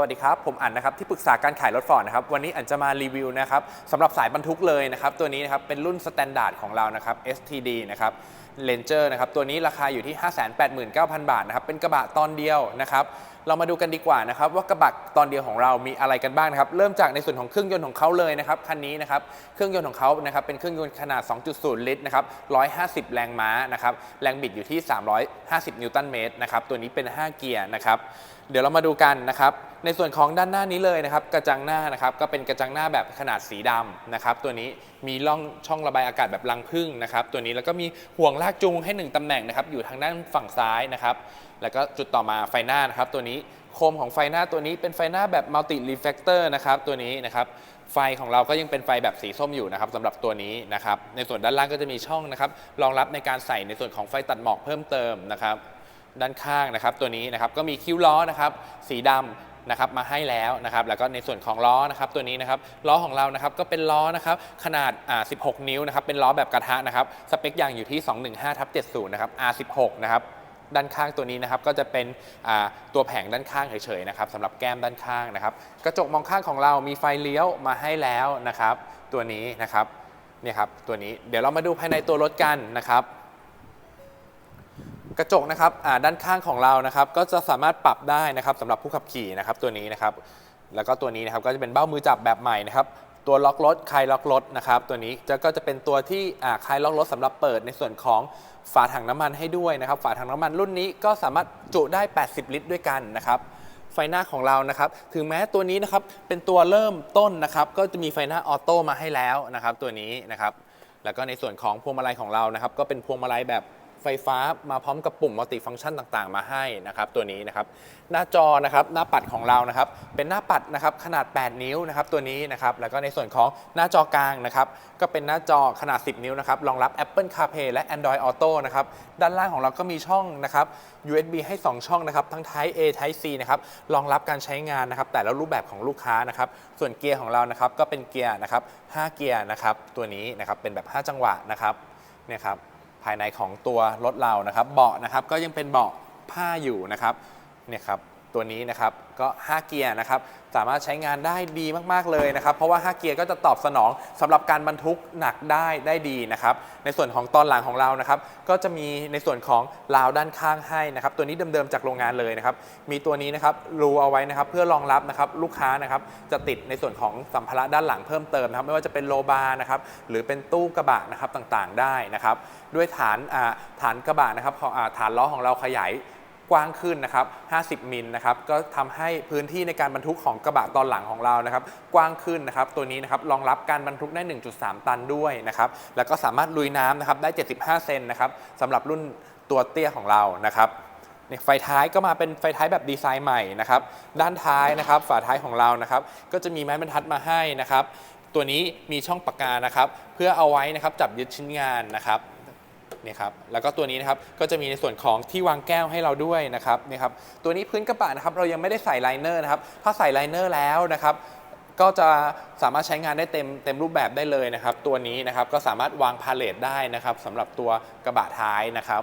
วัสดีครับ ผมอันนะครับที่ปรึกษาการขายรถฟอร์ดนะครับวันนี้อันจะมารีวิวนะครับสำหรับสายบรรทุกเลยนะครับตัวนี้นะครับเป็นรุ่นสแตนดาร์ดของเรานะครับ STD นะครับเลนเจอร์นะครับตัวนี้ราคาอยู่ที่ 589,000 บาทนะครับเป็นกระบะตอนเดียวนะครับเรามาดูกันดีกว่านะครับว่ากระบะตอนเดียวของเรามีอะไรกันบ้างนะครับเริ่มจากในส่วนของเครื่องยนต์ของเขาเลยนะครับคันนี้นะครับเครื่องยนต์ของเขานะครับเป็นเครื่องยนต์ขนาด 2.0 ลิตรนะครับ150 แรงม้านะครับแรงบิดอยู่ที่ 350 นิวตันเมตรนะครับตัวนี้เป็น 5 เกียร์นะครับเดี๋ยวเรามาดูกันนะครับในส่วนของด้านหน้านี้เลยนะครับกระจังหน้านะครับก็เป็นกระจังหน้าแบบขนาดสีดำนะครับตัวนี้มีร่องช่องระบายอากาศแบบรังผึ้งนะครับตัวนี้แล้วก็มีห่วงลากจูงให้ 1ตำแหน่งนะครับอยู่ทางด้านฝั่งซ้ายนะครับ แล้วก็จุดต่อมาไฟหน้านะครับตัวนี้โคมของไฟหน้าตัวนี้เป็นไฟหน้าแบบมัลติรีเฟกเตอร์นะครับตัวนี้นะครับไฟของเราก็ยังเป็นไฟแบบสีส้มอยู่นะครับสำหรับตัวนี้นะครับในส่วนด้านล่างก็จะมีช่องนะครับรองรับในการใส่ในส่วนของไฟตัดหมอกเพิ่มเติมนะครับด้านข้างนะครับตัวนี้นะครับก็มีคิ้วล้อนะครับสีดำนะครับมาให้แล้วนะครับแล้วก็ในส่วนของล้อนะครับตัวนี้นะครับล้อของเรานะครับก็เป็นล้อนะครับขนาดอ่า16 นิ้วนะครับเป็นล้อแบบกระทะนะครับสเปคยางอยู่ที่ 215ทับ70นะครับ R16 นะครับ ด้านข้างตัวนี้นะครับก็จะเป็นตัวแผงด้านข้างเฉยๆนะครับสำหรับแก้มด้านข้างนะครับ กระจกมองข้างของเรามีไฟเลี้ยวมาให้แล้วนะครับ ตัวนี้นะครับเนี่ยครับตัวนี้เดี๋ยวเรามาดูภายในตัวรถกันนะครับกระจกนะครับด้านข้างของเรานะครับ ก็จะสามารถปรับได้นะครับสำหรับผู้ขับขี่นะครับตัวนี้นะครับ แล้วก็ตัวนี้นะครับก็จะเป็นเบ้ามือจับแบบใหม่นะครับ ตัวล็อกรถคลายล็อกรถนะครับ ตัวนี้จะก็จะเป็นตัวที่คลายล็อกรถสำหรับเปิดในส่วนของฝาถังน้ำมันให้ด้วยนะครับ ฝาถังน้ำมันรุ่นนี้ก็สามารถจุได้ 80 ลิตรด้วยกันนะครับ ไฟหน้าของเรานะครับ ถึงแม้ตัวนี้นะครับเป็นตัวเริ่มต้นนะครับ ก็จะมีไฟหน้าออโต้มาให้แล้วนะครับ ตัวนี้นะครับ แล้วก็ในส่วนของพวงมาลัยของเรานะครับ ก็เป็นพวงมาลัยแบบ ไฟฟ้ามาพร้อมกับปุ่มมัลติฟังก์ชันต่างๆ มาให้นะครับตัวนี้นะครับหน้าจอนะครับหน้าปัดของเรานะครับเป็นหน้าปัดนะครับขนาด 8 นิ้วนะครับตัวนี้นะครับแล้วก็ในส่วนของหน้าจอกลางนะครับก็เป็นหน้าจอขนาด 10 นิ้วนะครับรองรับ Apple CarPlay และ Android Auto นะครับด้านล่างของเราก็มีช่องนะครับ USB ให้ 2 ช่องนะครับทั้ง Type A Type C นะครับรองรับการใช้งานนะครับแต่ละรูปแบบของลูกค้านะครับส่วนเกียร์ของเรานะครับก็เป็นเกียร์นะครับ5เกียร์นะครับตัวนี้นะครับเป็นแบบ 5 จังหวะนะครับเนี่ยครับ ภายในของตัวรถเรานะครับ เบาะนะครับก็ยังเป็นเบาะผ้าอยู่นะครับเนี่ยครับ ตัวนี้นะครับก็ 5 เกียร์นะครับสามารถใช้งานได้ดีมาก ๆ เลยนะครับ เพราะว่า 5 เกียร์ก็จะตอบสนองสำหรับการบรรทุกหนักได้ได้ดีนะครับ ในส่วนของตอนหลังของเรานะครับ ก็จะมีในส่วนของราวด้านข้างให้นะครับ ตัวนี้เดิม ๆ จากโรงงานเลยนะครับ มีตัวนี้นะครับรูเอาไว้นะครับ เพื่อรองรับนะครับลูกค้านะครับจะติดในส่วนของสัมภาระด้านหลังเพิ่มเติมนะครับ ไม่ว่าจะเป็นโลบาร์นะครับหรือเป็นตู้กระบะนะครับต่างๆได้นะครับ ด้วยฐานฐานกระบะนะครับของฐานล้อของเราขยาย กว้างขึ้นนะครับ 50 มิลนะครับ ก็ทำให้พื้นที่ในการบรรทุกของกระบะตอนหลังของเรานะครับ กว้างขึ้นนะครับ ตัวนี้นะครับรองรับการบรรทุกได้ 1.3 ตันด้วยนะครับ แล้วก็สามารถลุยน้ำนะครับได้ 75 เซนนะครับสำหรับรุ่นตัวเตี้ยของเรานะครับไฟท้ายก็มาเป็นไฟท้ายแบบดีไซน์ใหม่นะครับ ด้านท้ายนะครับ ฝาท้ายของเรานะครับ ก็จะมีไม้บรรทัดมาให้นะครับ ตัวนี้มีช่องปากกานะครับ เพื่อเอาไว้นะครับจับยึดชิ้นงานนะครับ นี่ยครับแล้วก็ตัวนี้นะครับก็จะมีในส่วนของที่วางแก้วให้เราด้วยนะครับเนี่ยครับตัวนี้พื้นกระบะนะครับเรายังไม่ได้ใส่ไลเนอร์นะครับถ้าใส่ไลเนอร์แล้วนะครับก็จะสามารถใช้งานได้เต็มเต็มรูปแบบได้เลยนะครับ ตัวนี้นะครับก็สามารถวางพาเลทได้นะครับสำหรับตัวกระบะท้ายนะครับ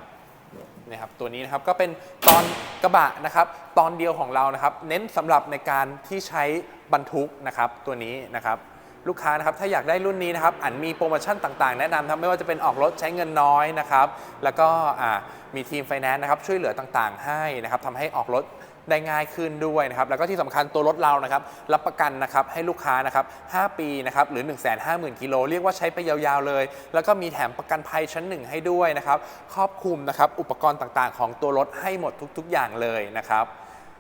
นะครับตัวนี้นะครับก็เป็นตอนกระบะนะครับ ตอนเดียวของเรานะครับ เน้นสำหรับในการที่ใช้บรรทุกนะครับตัวนี้นะครับ ลูกค้านะครับถ้าอยากได้รุ่นนี้นะครับอันมีโปรโมชั่นต่างๆ แนะนำครับไม่ว่าจะเป็นออกรถใช้เงินน้อยนะครับแล้วก็มีทีมไฟแนนซ์นะครับช่วยเหลือต่างๆ ให้นะครับทำให้ออกรถได้ง่ายขึ้นด้วยนะครับแล้วก็ที่สำคัญตัวรถเรานะครับรับประกันนะครับให้ลูกค้านะครับ 5 ปีนะครับหรือ 1 5 0 0 0 0กิโลเรียกว่าใช้ไปยาวๆเลย แล้วก็มีแถมประกันภัยชั้นหนึ่งให้ด้วยนะครับครอบคลุมนะครับอุปกรณ์ต่างๆ ของตัวรถให้หมดทุก ๆ อย่างเลยนะครับ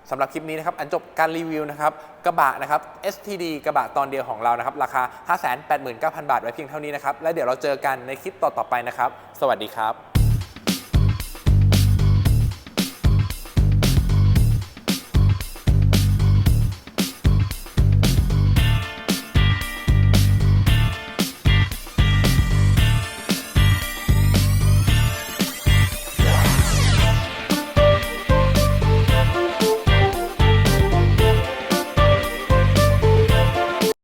สำหรับคลิปนี้นะครับอันจบการรีวิวนะครับกระบะนะครับ STD กระบะตอนเดียวของเรานะครับราคา 589,000 บาทไว้เพียงเท่านี้นะครับและเดี๋ยวเราเจอกันในคลิปต่อๆไปนะครับ สวัสดีครับ